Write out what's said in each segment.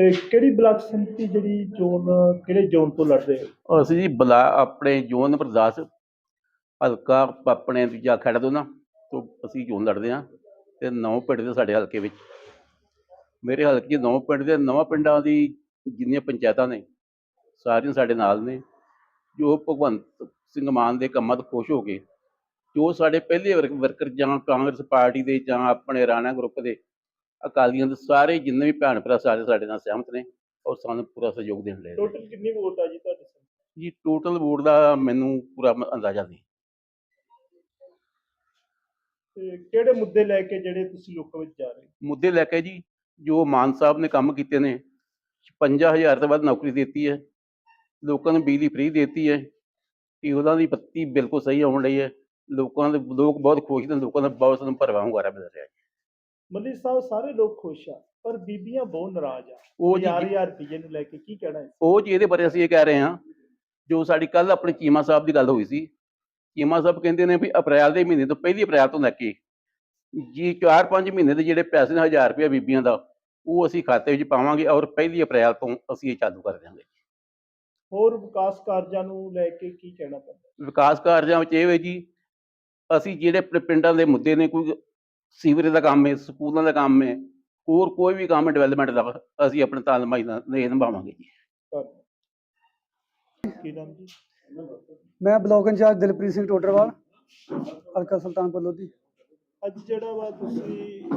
ਤੇ ਕਿਹੜੀ ਬਲਾਕ ਸੰਮਤੀ ਜਿਹੜੀ ਚੋਣ, ਕਿਹੜੇ ਜ਼ੋਨ ਤੋਂ ਲੜ ਹੋ? ਅਸੀਂ ਜੀ ਬਲਾ, ਆਪਣੇ ਜੋਨ ਨੰਬਰ 10 ਹਲਕਾ ਆਪਣੇ ਦੂਜਾ ਖੜਾ ਤੋਂ ਨਾ ਤੋਂ ਅਸੀਂ ਚੋਣ ਲੜਦੇ ਹਾਂ ਤੇ ਨੌ ਪਿੰਡ ਦੇ ਸਾਡੇ ਹਲਕੇ ਵਿੱਚ। ਮੇਰੇ ਹਲਕੇ 'ਚ ਨੌ ਪਿੰਡ ਦੇ ਨਵਾਂ ਪਿੰਡਾਂ ਦੀ ਜਿੰਨੀਆਂ ਪੰਚਾਇਤਾਂ ਨੇ, ਸਾਰੀਆਂ ਸਾਡੇ ਨਾਲ ਨੇ, ਜੋ ਭਗਵੰਤ ਸਿੰਘ ਮਾਨ ਦੇ ਕੰਮਾਂ ਤੋਂ ਖੁਸ਼ ਹੋ ਕੇ, ਜੋ ਸਾਡੇ ਪਹਿਲੇ ਵਰਕਰ ਜਾਂ ਕਾਂਗਰਸ ਪਾਰਟੀ ਦੇ ਜਾਂ ਆਪਣੇ ਰਾਣਾ ਗਰੁੱਪ ਦੇ ਅਕਾਲੀਆਂ ਦੇ ਸਾਰੇ ਜਿੰਨੇ ਵੀ ਭੈਣ ਭਰਾ ਸਾਰੇ ਸਾਡੇ ਨਾਲ ਸਹਿਮਤ ਨੇ ਔਰ ਸਾਨੂੰ ਪੂਰਾ ਸਹਿਯੋਗ ਦੇਣ ਲਈ ਟੋਟਲ ਕਿੰਨੀ ਵੋਟ ਆ ਜੀ ਤੁਹਾਡੇ ਜੀ ਟੋਟਲ ਵੋਟ ਦਾ ਮੈਨੂੰ ਪੂਰਾ ਅੰਦਾਜ਼ਾ ਨਹੀਂ। ਤੇ ਕਿਹੜੇ ਮੁੱਦੇ ਲੈ ਕੇ ਜਿਹੜੇ ਤੁਸੀਂ ਲੋਕਾਂ ਵਿੱਚ ਜਾ ਰਹੇ ਮੁੱਦੇ ਲੈ ਕੇ ਜੀ ਜੋ ਮਾਨ ਸਾਹਿਬ ਨੇ ਕੰਮ ਕੀਤੇ ਨੇ 55000 ਤੋਂ ਵੱਧ ਨੌਕਰੀ ਦਿੱਤੀ ਹੈ ਲੋਕਾਂ ਨੂੰ ਬਿਜਲੀ ਫ੍ਰੀ ਦਿੱਤੀ ਹੈ ਕਿ ਉਹਨਾਂ ਦੀ ਬੱਤੀ ਬਿਲਕੁਲ ਸਹੀ ਆਉਣ ਲਈ ਹੈ ਲੋਕਾਂ ਦੇ ਲੋਕ ਬਹੁਤ ਖੁਸ਼ ਨੇ ਲੋਕਾਂ ਦਾ ਬਹੁਤ ਸਾਨੂੰ ਭਰਵਾਂ ਹੁੰਗਾਰਾ ਮਿਲ ਰਿਹਾ ਹੈ। ਮੱਲੀ ਸਾਹਿਬ ਸਾਰੇ ਲੋਕ ਖੁਸ਼ ਆ ਪਰ ਬੀਬੀਆਂ ਬਹੁਤ ਨਾਰਾਜ਼ ਆ। ਉਹ ਜੀ ਹਜ਼ਾਰ ਹਜ਼ਾਰ ਰੁਪਏ ਨੂੰ ਲੈ ਕੇ ਕੀ ਕਹਿਣਾ ਹੈ ਉਹ ਜੀ ਇਹਦੇ ਬਾਰੇ ਅਸੀਂ ਇਹ ਕਹਿ ਰਹੇ ਹਾਂ ਜੋ ਸਾਡੀ ਕੱਲ ਆਪਣੀ ਚੀਮਾ ਸਾਹਿਬ ਦੀ ਗੱਲ ਹੋਈ ਸੀ। ਚੀਮਾ ਸਾਹਿਬ ਕਹਿੰਦੇ ਨੇ ਵੀ ਅਪ੍ਰੈਲ ਦੇ ਮਹੀਨੇ ਤੋਂ ਪਹਿਲੀ ਅਪ੍ਰੈਲ ਤੋਂ ਲੈ ਕੇ ਜੀ 4-5 ਮਹੀਨੇ ਦੇ ਜਿਹੜੇ ਪੈਸੇ ਨੇ 1000 ਰੁਪਏ ਬੀਬੀਆਂ ਦਾ ਉਹ ਅਸੀਂ ਖਾਤੇ ਵਿੱਚ ਪਾਵਾਂਗੇ ਔਰ ਪਹਿਲੀ ਅਪ੍ਰੈਲ ਤੋਂ ਅਸੀਂ ਇਹ ਚਾਲੂ ਕਰ ਦਿਆਂਗੇ। ਹੋਰ ਵਿਕਾਸ ਕਾਰਜਾਂ ਨੂੰ ਲੈ ਕੇ ਕੀ ਕਹਿਣਾ ਪੈਂਦਾ ਵਿਕਾਸ ਕਾਰਜਾਂ ਵਿੱਚ ਇਹ ਵੇ ਜੀ ਅਸੀਂ ਜਿਹੜੇ ਆਪਣੇ ਪਿੰਡਾਂ ਦੇ ਮੁੱਦੇ ਨੇ ਕੋਈ ਸੀਵਰੇਜ ਦਾ ਕੰਮ ਹੈ ਸਕੂਲਾਂ ਦਾ ਕੰਮ ਹੈ ਹੋਰ ਕੋਈ ਵੀ ਕੰਮ ਡਿਵੈਲਪਮੈਂਟ ਦਾ ਅਸੀਂ ਆਪਣੇ ਤਾਲਮਾਈ ਨਾਲ ਨਿਭਾਵਾਂਗੇ ਜੀ। ਧੰਨਵਾਦ ਕੀ ਨਾਮ ਜੀ? ਮੈਂ block in charge Dilpreet Singh Todarwal ਹਲਕਾ ਸੁਲਤਾਨਪੁਰ ਲੋਧੀ। ਅੱਜ ਜਿਹੜਾ ਵਾ ਤੁਸੀਂ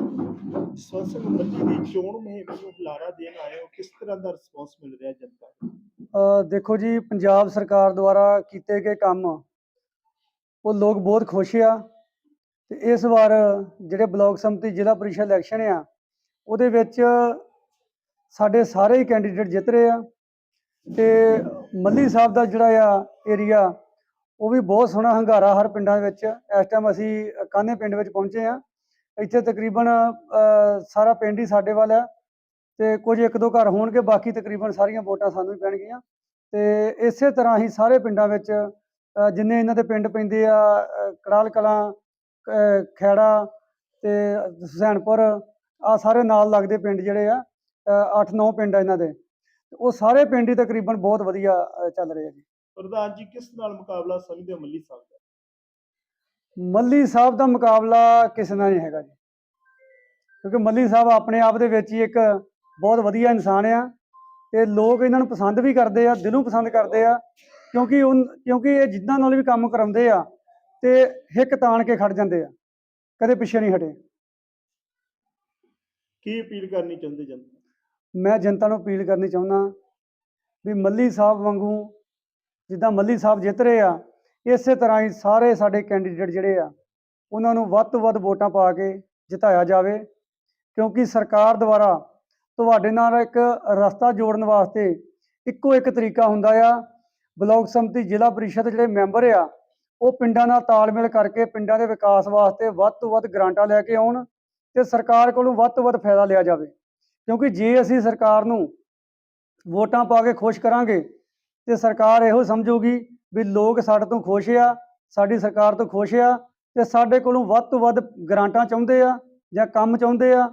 ਸਵਸਨ ਮੱਲੀ ਦੀ ਚੋਣ ਮੁਹਿੰਮ ਨੂੰ ਹੁਲਾਰਾ ਦੇਣ ਆਏ ਹੋ ਕਿਸ ਤਰ੍ਹਾਂ ਦਾ ਰਿਸਪੌਂਸ ਮਿਲ ਰਿਹਾ ਜਨਤਾ ਨੂੰ? ਅ, ਦੇਖੋ ਜੀ ਪੰਜਾਬ ਸਰਕਾਰ ਦੁਆਰਾ ਕੀਤੇ ਗਏ ਕੰਮ ਉਹ ਲੋਕ ਬਹੁਤ ਖੁਸ਼ ਆ। ਤੇ ਇਸ ਵਾਰ ਜਿਹੜੇ ਬਲਾਕ ਸੰਮਤੀ ਜ਼ਿਲ੍ਹਾ ਪਰਿਸ਼ਦ ਇਲੈਕਸ਼ਨ ਆ, ਉਹਦੇ ਵਿੱਚ ਸਾਡੇ ਸਾਰੇ ਹੀ ਕੈਂਡੀਡੇਟ ਜਿੱਤ ਰਹੇ ਆ। ਤੇ ਮੱਲੀ ਸਾਹਿਬ ਦਾ ਜਿਹੜਾ ਆ ਏਰੀਆ ਉਹ ਵੀ ਬਹੁਤ ਸੋਹਣਾ ਹੰਗਾਰਾ ਹਰ ਪਿੰਡਾਂ ਵਿੱਚ। ਇਸ ਟਾਈਮ ਅਸੀਂ ਕਾਨੇ ਪਿੰਡ ਵਿੱਚ ਪਹੁੰਚੇ ਆ। ਇੱਥੇ ਤਕਰੀਬਨ ਸਾਰਾ ਪਿੰਡ ਹੀ ਸਾਡੇ ਵੱਲ ਆ। ਤੇ ਕੁਝ ਇੱਕ ਦੋ ਘਰ ਹੋਣਗੇ, ਬਾਕੀ ਤਕਰੀਬਨ ਸਾਰੀਆਂ ਵੋਟਾਂ ਸਾਨੂੰ ਹੀ ਪੈਣਗੀਆਂ। ਤੇ ਇਸੇ ਤਰ੍ਹਾਂ ਹੀ ਸਾਰੇ ਪਿੰਡਾਂ ਵਿੱਚ ਜਿੰਨੇ ਇਹਨਾਂ ਦੇ ਪਿੰਡ ਪੈਂਦੇ ਆ ਕੜਾਲ ਕਲਾਂ ਖੈੜਾ ਤੇ ਹੁਸੈਨਪੁਰ ਆ ਸਾਰੇ ਨਾਲ ਲੱਗਦੇ ਪਿੰਡ ਜਿਹੜੇ ਆ 8-9 ਪਿੰਡ ਆ ਇਹਨਾਂ ਦੇ। ਉਹ ਸਾਰੇ ਪਿੰਡ ਹੀ ਤਕਰੀਬਨ ਬਹੁਤ ਵਧੀਆ ਚੱਲ ਰਹੇ ਆ ਜੀ। ਪ੍ਰਧਾਨ ਜੀ ਕਿਸ ਨਾਲ ਮੁਕਾਬਲਾ ਸਮਝਦੇ ਮੱਲੀ ਸਾਹਿਬ ਦਾ? ਮੱਲੀ ਸਾਹਿਬ ਦਾ ਮੁਕਾਬਲਾ ਕਿਸੇ ਨਾਲ ਨਹੀਂ ਹੈਗਾ ਜੀ। ਕਿਉਂਕਿ ਮੱਲੀ ਸਾਹਿਬ ਆਪਣੇ ਆਪ ਦੇ ਵਿੱਚ ਹੀ ਇੱਕ ਬਹੁਤ ਵਧੀਆ ਇਨਸਾਨ ਆ ਤੇ ਲੋਕ ਇਹਨਾਂ ਨੂੰ ਪਸੰਦ ਵੀ ਕਰਦੇ ਆ ਦਿਲੋਂ ਪਸੰਦ ਕਰਦੇ ਆ ਕਿਉਂਕਿ ਉਨ ਕਿਉਂਕਿ ਇਹ ਜਿੱਦਾਂ ਨਾਲ ਵੀ ਕੰਮ ਕਰਾਉਂਦੇ ਆ ਤੇ ਹਿੱਕ ਤਾਣ ਕੇ ਖੜ ਜਾਂਦੇ ਆ ਕਦੇ ਪਿੱਛੇ ਨਹੀਂ ਹਟੇ। ਕੀ ਅਪੀਲ ਕਰਨੀ ਚਾਹੁੰਦੇ ਜਨਤਾ? ਮੈਂ ਜਨਤਾ ਨੂੰ ਅਪੀਲ ਕਰਨੀ ਚਾਹੁੰਦਾ ਵੀ ਮੱਲੀ ਸਾਹਿਬ ਵਾਂਗੂ ਜਿੱਦਾਂ ਮੱਲੀ ਸਾਹਿਬ ਜਿੱਤ ਰਹੇ ਆ ਇਸੇ ਤਰ੍ਹਾਂ ਹੀ ਸਾਰੇ ਸਾਡੇ ਕੈਂਡੀਡੇਟ ਜਿਹੜੇ ਆ ਉਹਨਾਂ ਨੂੰ ਵੱਧ ਤੋਂ ਵੱਧ ਵੋਟਾਂ ਪਾ ਕੇ ਜਿਤਾਇਆ ਜਾਵੇ ਕਿਉਂਕਿ ਸਰਕਾਰ ਦੁਆਰਾ ਤੁਹਾਡੇ ਨਾਲ ਇੱਕ ਰਸਤਾ ਜੋੜਨ ਵਾਸਤੇ ਇੱਕੋ ਇੱਕ ਤਰੀਕਾ ਹੁੰਦਾ ਆ। ਬਲਾਕ ਸੰਮਤੀ ਜ਼ਿਲ੍ਹਾ ਪਰਿਸ਼ਦ ਜਿਹੜੇ ਮੈਂਬਰ ਆ ਉਹ ਪਿੰਡਾਂ ਨਾਲ ਤਾਲਮੇਲ ਕਰਕੇ ਪਿੰਡਾਂ ਦੇ ਵਿਕਾਸ ਵਾਸਤੇ ਵੱਧ ਤੋਂ ਵੱਧ ਗ੍ਰਾਂਟਾਂ ਲੈ ਕੇ ਆਉਣ ਤੇ ਸਰਕਾਰ ਕੋਲੋਂ ਵੱਧ ਤੋਂ ਵੱਧ ਫਾਇਦਾ ਲਿਆ ਜਾਵੇ। ਕਿਉਂਕਿ ਜੇ ਅਸੀਂ ਸਰਕਾਰ ਨੂੰ ਵੋਟਾਂ ਪਾ ਕੇ ਖੁਸ਼ ਕਰਾਂਗੇ ਤੇ ਸਰਕਾਰ ਇਹੋ ਸਮਝੂਗੀ ਵੀ ਲੋਕ ਸਾਡੇ ਤੋਂ ਖੁਸ਼ ਆ, ਸਾਡੀ ਸਰਕਾਰ ਤੋਂ ਖੁਸ਼ ਆ ਤੇ ਸਾਡੇ ਕੋਲੋਂ ਵੱਧ ਤੋਂ ਵੱਧ ਗ੍ਰਾਂਟਾਂ ਚਾਹੁੰਦੇ ਆ ਜਾਂ ਕੰਮ ਚਾਹੁੰਦੇ ਆ।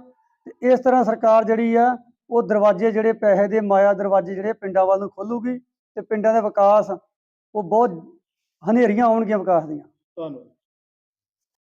ਤੇ ਇਸ ਤਰ੍ਹਾਂ ਸਰਕਾਰ ਜਿਹੜੀ ਆ, ਉਹ ਦਰਵਾਜ਼ੇ ਜਿਹੜੇ ਪੈਸੇ ਦੇ ਮਾਇਆ ਦਰਵਾਜ਼ੇ ਜਿਹੜੇ ਪਿੰਡਾਂ ਵੱਲ ਨੂੰ ਖੋਲੂਗੀ ਤੇ ਪਿੰਡਾਂ ਦਾ ਵਿਕਾਸ ਉਹ ਬਹੁਤ ਹਨੇਰੀਆਂ ਆਉਣਗੀਆਂ ਵਿਕਾਸ ਦੀਆਂ। ਧੰਨਵਾਦ।